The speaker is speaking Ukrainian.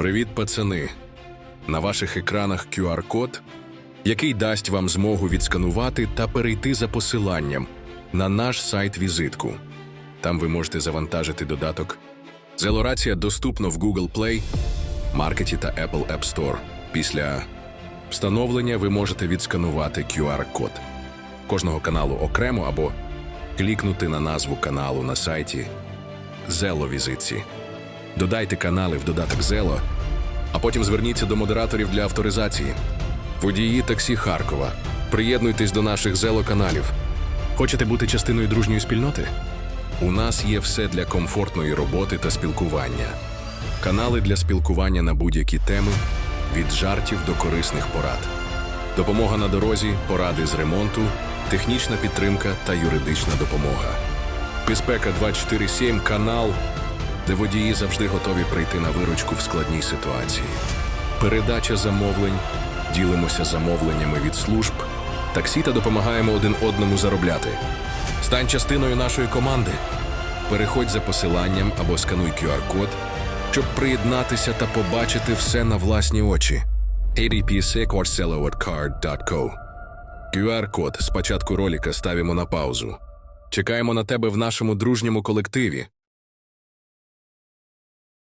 Привіт, пацани! На ваших екранах QR-код, який дасть вам змогу відсканувати та перейти за посиланням на наш сайт-візитку. Там ви можете завантажити додаток. Зелорація доступна в Google Play, Маркеті та Apple App Store. Після встановлення ви можете відсканувати QR-код кожного каналу окремо або клікнути на назву каналу на сайті Зело-візитці. Додайте канали в додаток Зело, а потім зверніться до модераторів для авторизації. Водії таксі Харкова. Приєднуйтесь до наших Зело-каналів. Хочете бути частиною дружньої спільноти? У нас є все для комфортної роботи та спілкування. Канали для спілкування на будь-які теми від жартів до корисних порад. Допомога на дорозі, поради з ремонту, технічна підтримка та юридична допомога. Безпека 247 канал, де водії завжди готові прийти на виручку в складній ситуації. Передача замовлень, ділимося замовленнями від служб, таксі та допомагаємо один одному заробляти. Стань частиною нашої команди. Переходь за посиланням або скануй QR-код, щоб приєднатися та побачити все на власні очі. adpsicorsello.card.co QR-код з початку ролика ставимо на паузу. Чекаємо на тебе в нашому дружньому колективі.